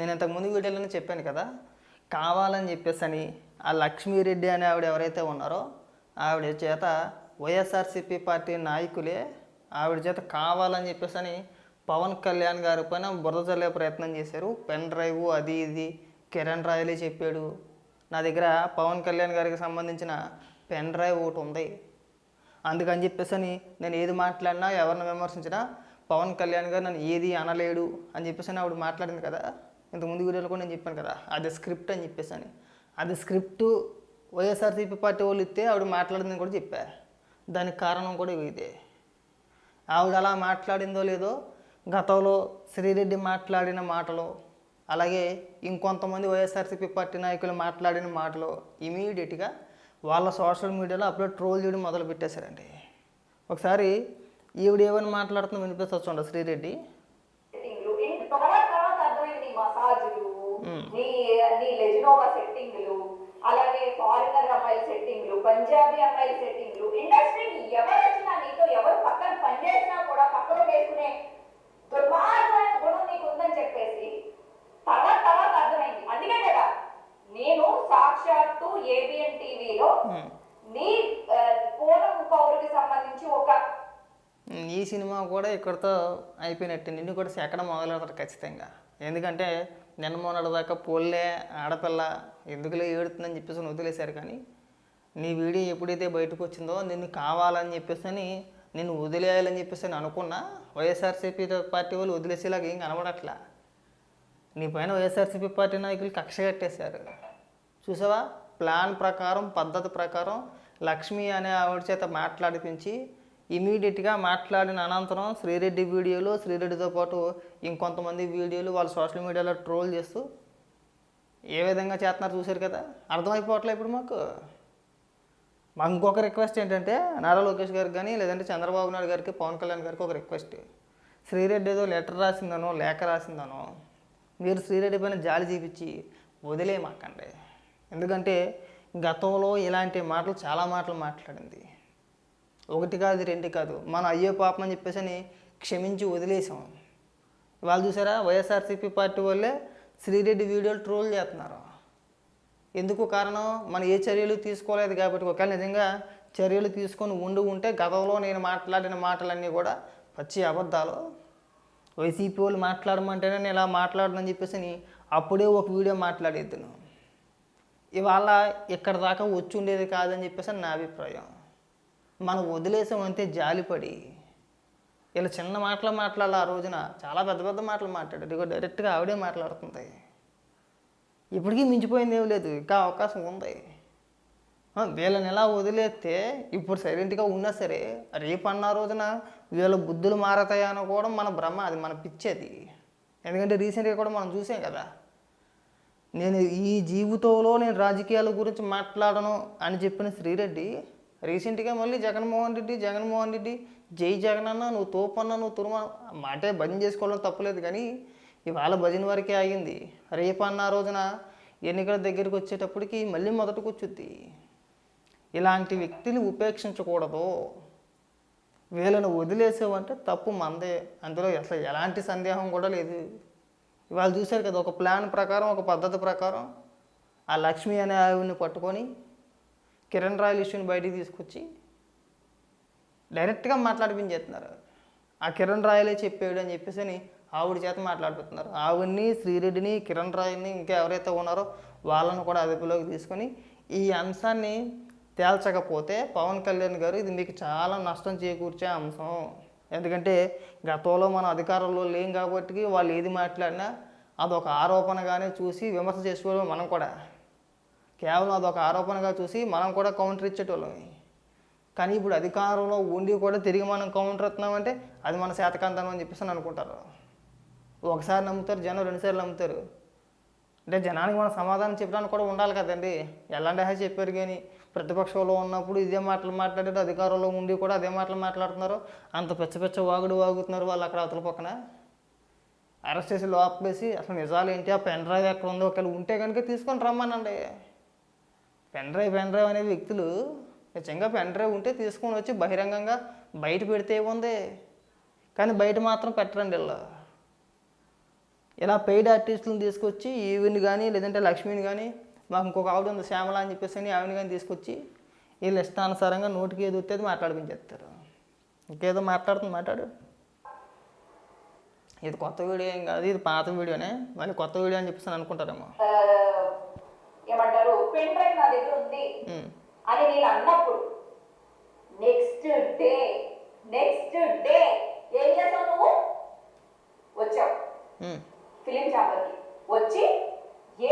నేను ఇంతకుముందు వీడియోలోనే చెప్పాను కదా కావాలని చెప్పేసి అని ఆ లక్ష్మీరెడ్డి అనే ఆవిడ ఎవరైతే ఉన్నారో ఆవిడ చేత వైఎస్ఆర్సీపీ పార్టీ నాయకులే ఆవిడ చేత కావాలని చెప్పేసి అని పవన్ కళ్యాణ్ గారి పైన బురద చల్లే ప్రయత్నం చేశారు. పెన్ డ్రైవ్ అది ఇది కిరణ్ రాయలే చెప్పాడు. నా దగ్గర పవన్ కళ్యాణ్ గారికి సంబంధించిన పెన్ డ్రైవ్ ఒకటి ఉంది. అందుకని చెప్పేసి అని నేను ఏది మాట్లాడినా ఎవరిని విమర్శించినా పవన్ కళ్యాణ్ గారు నన్ను ఏది అనలేడు అని చెప్పేసి అని ఆవిడ మాట్లాడింది కదా. ఇంతకుముందు వీడియోలో కూడా నేను చెప్పాను కదా అది స్క్రిప్ట్ అని చెప్పేసి అని అది స్క్రిప్ట్ వైఎస్ఆర్సీపీ పార్టీ వాళ్ళు ఇస్తే ఆవిడ మాట్లాడిందని కూడా చెప్పా. దానికి కారణం కూడా ఇదే. ఆవిడ అలా మాట్లాడిందో లేదో గతంలో శ్రీరెడ్డి మాట్లాడిన మాటలు అలాగే ఇంకొంతమంది వైఎస్ఆర్సీపీ పార్టీ నాయకులు మాట్లాడిన మాటలు ఇమీడియట్గా వాళ్ళ సోషల్ మీడియాలో అప్లోడ్ ట్రోల్ చేయడం మొదలు పెట్టేశారండి ఒకసారి ఈవిడ ఏమని మాట్లాడుతుందో వినిపిస్తుంది శ్రీరెడ్డి సెట్టింగ్లు ఇన్ తర్వాత తర్వాత అర్థమైంది నీ మసాజులు నీ నీ లెజినోవా సెట్టింగ్లు అలాగే ఫారినర్ అమ్మాయిల సెట్టింగ్లు పంజాబీ అమ్మాయిల సెట్టింగ్లు ఇండస్ట్రీకి ఎవరు వచ్చినా నీతో ఎవరు పక్కన పనిచేసినా కూడా పక్కన వేసుకునే దుర్మార్గమైన గుణం నీకు ఉందని చెప్పేసి తర్వాత తర్వాత అర్థమైంది. అందుకే కదా నేను సాక్షాత్తు ఏబిఎన్ టీవీలో నీ పూనం పౌరుకి సంబంధించి ఒక ఈ సినిమా కూడా ఇక్కడితో అయిపోయినట్టు. నిన్ను కూడా ఎక్కడ మొదలెడతారు ఖచ్చితంగా. ఎందుకంటే నిన్న మొన్నటి దాకా పోల్లే ఆడపిల్ల ఎందుకులే ఏడుతుందని చెప్పేసి వదిలేశారు కానీ నీ వీడియో ఎప్పుడైతే బయటకు వచ్చిందో నిన్ను కావాలని చెప్పేసి అని నిన్ను వదిలేయాలని చెప్పేసి అని అనుకున్నా వైఎస్ఆర్సీపీ పార్టీ వాళ్ళు వదిలేసేలాగా ఏం కనబడట్లా. నీ పైన వైఎస్ఆర్సీపీ పార్టీ నాయకులు కక్ష కట్టేశారు. చూసావా? ప్లాన్ ప్రకారం పద్ధతి ప్రకారం లక్ష్మి అనే ఆవిడ చేత మాట్లాడిపించి ఇమీడియట్గా మాట్లాడిన అనంతరం శ్రీరెడ్డి వీడియోలు శ్రీరెడ్డితో పాటు ఇంకొంతమంది వీడియోలు వాళ్ళు సోషల్ మీడియాలో ట్రోల్ చేస్తూ ఏ విధంగా చేస్తున్నారు చూశారు కదా? అర్థమైపోవట్లే ఇప్పుడు మాకు. మాకు ఇంకొక రిక్వెస్ట్ ఏంటంటే నారా లోకేష్ గారికి కానీ లేదంటే చంద్రబాబు నాయుడు గారికి పవన్ కళ్యాణ్ గారికి ఒక రిక్వెస్ట్. శ్రీరెడ్డి ఏదో లెటర్ రాసిందనో లేఖ రాసిందనో మీరు శ్రీరెడ్డి పైన జాలి చూపించి వదిలేయమాకండి. ఎందుకంటే గతంలో ఇలాంటి మాటలు చాలా మాటలు మాట్లాడింది. ఒకటి కాదు రెండు కాదు. మన అయ్యో పాపం అని చెప్పేసి అని క్షమించి వదిలేసాం. వాళ్ళు చూసారా? వైఎస్ఆర్సీపీ పార్టీ వాళ్ళే శ్రీరెడ్డి వీడియోలు ట్రోల్ చేస్తున్నారు. ఎందుకు కారణం? మనం ఏ చర్యలు తీసుకోలేదు కాబట్టి. ఒకవేళ నిజంగా చర్యలు తీసుకొని ఉండి ఉంటే గతంలో నేను మాట్లాడిన మాటలన్నీ కూడా పచ్చి అబద్ధాలు. వైసీపీ వాళ్ళు మాట్లాడమంటేనే నేను ఇలా మాట్లాడనని చెప్పేసి అని అప్పుడే ఒక వీడియో మాట్లాడేద్దును. ఇవాళ ఇక్కడ దాకా వచ్చి ఉండేది కాదని చెప్పేసి అని నా అభిప్రాయం. మనం వదిలేసామంటే జాలిపడి. ఇలా చిన్న మాటలు మాట్లాడాలి ఆ రోజున. చాలా పెద్ద పెద్ద మాటలు మాట్లాడాడు. ఇక డైరెక్ట్గా ఆవిడే మాట్లాడుతుంది. ఇప్పటికీ మించిపోయింది ఏం లేదు. ఇంకా అవకాశం ఉంది. వీళ్ళని ఎలా వదిలేస్తే ఇప్పుడు సైలెంట్గా ఉన్నా సరే రేపు అన్న రోజున వీళ్ళ బుద్ధులు మారతాయని కూడా మన భ్రమ అది మన పిచ్చేది. ఎందుకంటే రీసెంట్గా కూడా మనం చూసాం కదా. నేను ఈ జీవితంలో నేను రాజకీయాల గురించి మాట్లాడను అని చెప్పిన శ్రీరెడ్డి రీసెంట్గా మళ్ళీ జగన్మోహన్ రెడ్డి జగన్మోహన్ రెడ్డి జై జగన్ అన్న నువ్వు తోపన్న నువ్వు తురుమ మాటే భజన చేసుకోవడం తప్పలేదు కానీ ఇవాళ భజన వరకే ఆగింది. రేపు అన్న రోజున ఎన్నికల దగ్గరికి వచ్చేటప్పటికి మళ్ళీ మొదటకు వచ్చుద్ది ఇలాంటి వ్యక్తిని ఉపేక్షించకూడదు. వీళ్ళని వదిలేసావంటే తప్పు మందే. అందులో అసలు ఎలాంటి సందేహం కూడా లేదు. ఇవాళ చూశారు కదా ఒక ప్లాన్ ప్రకారం ఒక పద్ధతి ప్రకారం ఆ లక్ష్మి అనే ఆవిడని పట్టుకొని కిరణ్ రాయల్ ఇష్యూని బయటికి తీసుకొచ్చి డైరెక్ట్గా మాట్లాడిపించేస్తున్నారు ఆ కిరణ్ రాయలే చెప్పాడు అని చెప్పేసి అని ఆవిడ చేత మాట్లాడుతున్నారు ఆవిడ్ని శ్రీరెడ్డిని కిరణ్ రాయల్ని ఇంకా ఎవరైతే ఉన్నారో వాళ్ళను కూడా అదుపులోకి తీసుకొని ఈ అంశాన్ని తేల్చకపోతే పవన్ కళ్యాణ్ గారు ఇది మీకు చాలా నష్టం చేకూర్చే అంశం. ఎందుకంటే గతంలో మన అధికారంలో లేం కాబట్టి వాళ్ళు ఏది మాట్లాడినా అదొక ఆరోపణగానే చూసి విమర్శ చేసుకోవడం మనం కూడా. కేవలం అదొక ఆరోపణగా చూసి మనం కూడా కౌంటర్ ఇచ్చేటోళ్ళం. కానీ ఇప్పుడు అధికారంలో ఉండి కూడా తిరిగి మనం కౌంటర్ ఇస్తున్నామంటే అది మన శాతకాంతం అని చెప్పేసి అని అనుకుంటారు. ఒకసారి నమ్ముతారు జనం రెండుసార్లు నమ్ముతారు. అంటే జనానికి మనం సమాధానం చెప్పడానికి కూడా ఉండాలి కదండి. ఎలాంటి హై చెప్పారు కానీ ప్రతిపక్షంలో ఉన్నప్పుడు ఇదే మాటలు మాట్లాడేటప్పుడు అధికారంలో ఉండి కూడా అదే మాటలు మాట్లాడుతున్నారు. అంత పెచ్చ పెచ్చ వాగుడు వాగుతున్నారు వాళ్ళు అక్కడ అవతల పక్కన. అరెస్ట్ చేసి లోపలేసి అసలు నిజాలు ఏంటి? ఆ పెన్ డ్రైవ్ ఎక్కడ ఉందో ఒకవేళ ఉంటే కనుక తీసుకొని రమ్మనండి. పెన్ డ్రైవ్ పెన్ డ్రైవ్ అనే వ్యక్తులు నిజంగా పెన్ డ్రైవ్ ఉంటే తీసుకొని వచ్చి బహిరంగంగా బయట పెడితే ఉంది కానీ బయట మాత్రం పెట్టరండి వీళ్ళు. ఇలా పెయిడ్ ఆర్టిస్టులను తీసుకొచ్చి ఈవిని కానీ లేదంటే లక్ష్మిని కానీ మాకు ఇంకొక ఆవిడ ఉంది శ్యామల అని చెప్పేసి అని ఆవిని కానీ తీసుకొచ్చి వీళ్ళు ఇష్టానుసారంగా నోటికి ఏది వచ్చేది మాట్లాడిపించేస్తారు. ఇంకేదో మాట్లాడుతుంది మాట్లాడు. ఇది కొత్త వీడియో ఏం కాదు ఇది పాత వీడియోనే. మళ్ళీ కొత్త వీడియో అని చెప్పేసి అనుకుంటారేమో. ఏమంటారు? పెన్ డ్రైవ్ నా దగ్గర ఉంది. అని నేను అన్నప్పుడు నెక్స్ట్ డే నెక్స్ట్ డే ఏం చేసావు నువ్వు? వచ్చావు. ఫిలిం ఛాంబర్కి వచ్చి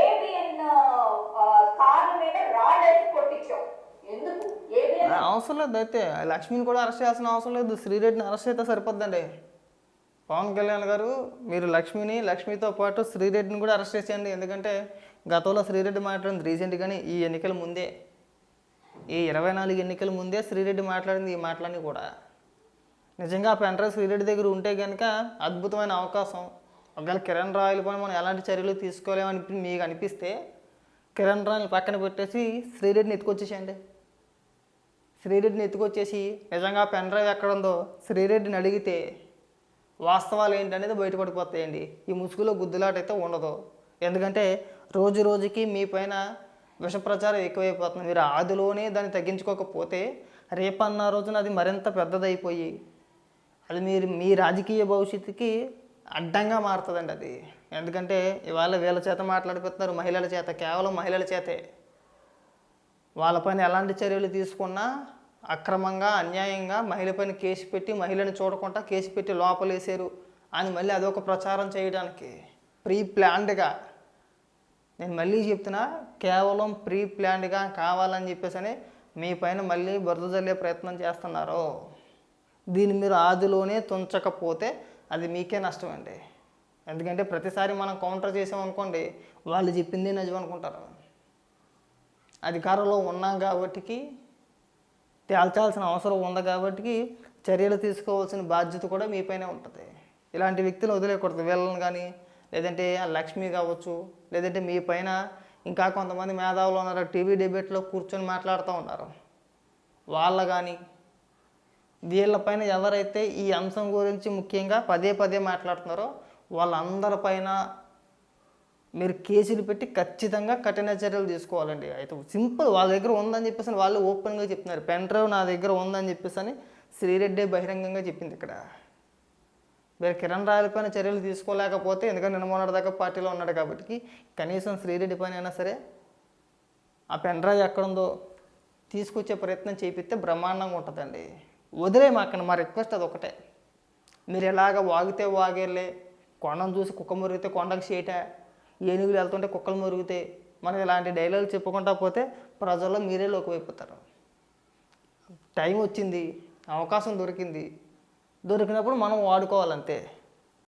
ఏబిఎన్ కార్ల మీద రాళ్ళేసి కొట్టించావు ఎందుకు? అవసరం లేదు అయితే. లక్ష్మిని కూడా అరెస్ట్ చేయాల్సిన అవసరం లేదు. శ్రీరెడ్డిని అరెస్ట్ అయితే సరిపోద్దండి. పవన్ కళ్యాణ్ గారు మీరు లక్ష్మిని లక్ష్మితో పాటు శ్రీరెడ్డిని కూడా అరెస్ట్ చేసేయండి. ఎందుకంటే గతంలో శ్రీరెడ్డి మాట్లాడింది రీసెంట్గానే ఈ ఎన్నికల ముందే. ఈ ఇరవై నాలుగు ఎన్నికల ముందే శ్రీరెడ్డి మాట్లాడింది ఈ మాటలన్నీ కూడా. నిజంగా ఆ పెండ్రైవ్ శ్రీరెడ్డి దగ్గర ఉంటే కనుక అద్భుతమైన అవకాశం. ఒకవేళ కిరణ్ రాయలు పైన మనం ఎలాంటి చర్యలు తీసుకోలేమని మీకు అనిపిస్తే కిరణ్ రాయలు పక్కన పెట్టేసి శ్రీరెడ్డిని ఎత్తుకొచ్చేసేయండి. శ్రీరెడ్డిని ఎత్తుకొచ్చేసి నిజంగా పెన్ డ్రైవ్ ఎక్కడ ఉందో శ్రీరెడ్డిని అడిగితే వాస్తవాలు ఏంటనేది బయటపడిపోతాయండి. ఈ ముసుగులో గుద్దులాట అయితే ఉండదు. ఎందుకంటే రోజు రోజుకి మీ పైన విషప్రచారం ఎక్కువైపోతుంది. మీరు ఆదిలోనే దాన్ని తగ్గించుకోకపోతే రేపన్న రోజున అది మరింత పెద్దదైపోయి అది మీరు మీ రాజకీయ భవిష్యత్తుకి అడ్డంగా మారుతుందండి అది. ఎందుకంటే ఇవాళ వీళ్ళ చేత మాట్లాడుకుంటున్నారు మహిళల చేత కేవలం మహిళల చేతే. వాళ్ళపైన ఎలాంటి చర్యలు తీసుకున్నా అక్రమంగా అన్యాయంగా మహిళపైన కేసు పెట్టి మహిళని చూడకుండా కేసు పెట్టి లోపలేసారు అని మళ్ళీ అదొక ప్రచారం చేయడానికి ప్రీ ప్లాన్డ్గా నేను మళ్ళీ చెప్తున్నా కేవలం ప్రీ ప్లాన్డ్గా కావాలని చెప్పేసి మీ పైన మళ్ళీ బురద జల్లే ప్రయత్నం చేస్తున్నారు. దీన్ని మీరు ఆదిలోనే తుంచకపోతే అది మీకే నష్టం అండి ఎందుకంటే ప్రతిసారి మనం కౌంటర్ చేసామనుకోండి వాళ్ళు చెప్పింది నిజం అనుకుంటారు. అధికారంలో ఉన్నాం కాబట్టికి తేల్చాల్సిన అవసరం ఉంది కాబట్టి చర్యలు తీసుకోవాల్సిన బాధ్యత కూడా మీపైనే ఉంటుంది. ఇలాంటి వ్యక్తులు వదిలేయకూడదు. వీళ్ళని కానీ లేదంటే ఆ లక్ష్మి కావచ్చు లేదంటే మీ పైన ఇంకా కొంతమంది మేధావులు ఉన్నారు టీవీ డిబేట్లో కూర్చొని మాట్లాడుతూ ఉన్నారు. వాళ్ళ కానీ వీళ్ళపైన ఎవరైతే ఈ అంశం గురించి ముఖ్యంగా పదే పదే మాట్లాడుతున్నారో వాళ్ళందరిపైన మీరు కేసులు పెట్టి ఖచ్చితంగా కఠిన చర్యలు తీసుకోవాలండి. అయితే సింపుల్ వాళ్ళ దగ్గర ఉందని చెప్పేసి వాళ్ళు ఓపెన్గా చెప్తున్నారు. పెన్ డ్రైవ్ నా దగ్గర ఉందని చెప్పేసి అని శ్రీరెడ్డి బహిరంగంగా చెప్పింది ఇక్కడ. మీరు కిరణ్ రాయల పైన చర్యలు తీసుకోలేకపోతే ఎందుకంటే నిన్న మొన్నటి దాకా పార్టీలో ఉన్నాడు కాబట్టి కనీసం శ్రీరెడ్డి పైన అయినా సరే ఆ పెన్ ఎక్కడుందో తీసుకొచ్చే ప్రయత్నం చేపిస్తే బ్రహ్మాండంగా ఉంటుందండి. వదిలే మాకండి మా రిక్వెస్ట్ అది ఒకటే మీరు ఎలాగ వాగితే వాగేర్లే కొండను చూసి కుక్క మురిగితే కొండకు చేయట ఏనుగులు వెళ్తుంటే కుక్కలు మురుగుతాయి మనం ఇలాంటి డైలాగులు చెప్పుకుంటా పోతే ప్రజల్లో మీరే లోకమైపోతారు టైం వచ్చింది అవకాశం దొరికింది. దొరికినప్పుడు మనం వాడుకోవాలంతే.